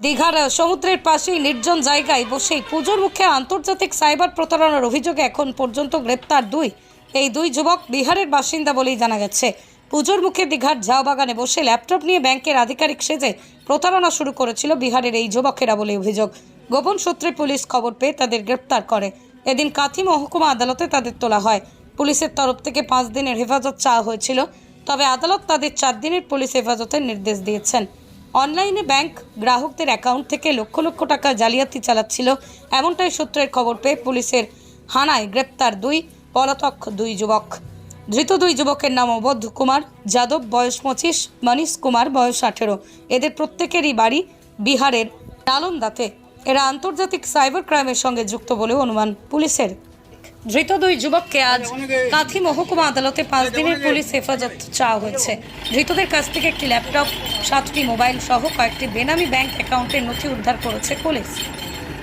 দীঘার সমুদ্রের পাশেই নির্জন জায়গায় বসেই পুজোর মুখে আন্তর্জাতিক সাইবার প্রতারণার অভিযোগে এখন পর্যন্ত গ্রেপ্তার দুই। এই দুই যুবক বিহারের বাসিন্দা বলেই জানা গেছে। পুজোর মুখে দীঘার ঝাউ বাগানে বসে ল্যাপটপ নিয়ে ব্যাংকের আধিকারিক সেজে প্রতারণা শুরু করেছিল বিহারের এই যুবকেরা বলে অভিযোগ। গোপন সূত্রে পুলিশ খবর পেয়ে তাদের গ্রেপ্তার করে। এদিন কাথি মহকুমা আদালতে তাদের তোলা হয়। পুলিশের তরফ থেকে পাঁচ দিনের হেফাজত চাওয়া হয়েছিল। তবে আদালত তাদের চার দিনের পুলিশ হেফাজতের নির্দেশ দিয়েছেন। অনলাইনে ব্যাংক গ্রাহকদের অ্যাকাউন্ট থেকে লক্ষ লক্ষ টাকা জালিয়াতি চালাচ্ছিল এমনটাই সূত্রের খবর পেয়ে পুলিশের হানায় গ্রেপ্তার দুই পলাতক দুই যুবক। ধৃত দুই যুবকের নাম অবধ কুমার যাদব, বয়স পঁচিশ মনীষ কুমার, বয়স আঠেরো। এদের প্রত্যেকেরই বাড়ি বিহারের নালন্দাতে। এরা আন্তর্জাতিক সাইবার ক্রাইমের সঙ্গে যুক্ত বলেও অনুমান পুলিশের ধৃত দুই যুবককে আজ কাঁথি মহকুমা আদালতে পাঁচ দিনের পুলিশ হেফাজত চাওয়া হয়েছে। ধৃতদের কাছ থেকে একটি ল্যাপটপ সাতটি মোবাইল সহ কয়েকটি বেনামি ব্যাংক অ্যাকাউন্টের নথি উদ্ধার করেছে পুলিশ।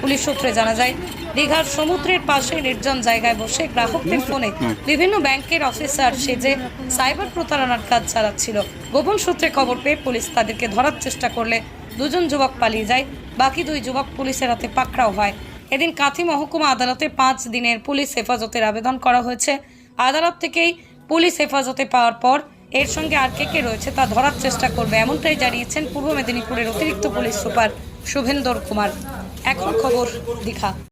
পুলিশ সূত্রে জানা যায় দীঘার সমুদ্রের পাশে নির্জন জায়গায় বসে গ্রাহকদের ফোনে বিভিন্ন ব্যাংকের অফিসার সেজে সাইবার প্রতারণার কাজ চালাচ্ছিল। গোপন সূত্রে খবর পেয়ে পুলিশ তাদেরকে ধরার চেষ্টা করলে দুজন যুবক পালিয়ে যায় বাকি দুই যুবক পুলিশের হাতে পাকড়াও হয়। এদিন কাথি মহকুমা আদালতে পাঁচ দিনের পুলিশ হেফাজতের আবেদন করা হয়েছে। আদালত থেকেই পুলিশ হেফাজতে পাওয়ার পর এর সঙ্গে আর কে কে রয়েছে তা ধরার চেষ্টা করবে এমনটাই জানিয়েছেন পূর্ব মেদিনীপুরের অতিরিক্ত পুলিশ সুপার শুভেন্দর কুমার। এখন খবর দীঘা।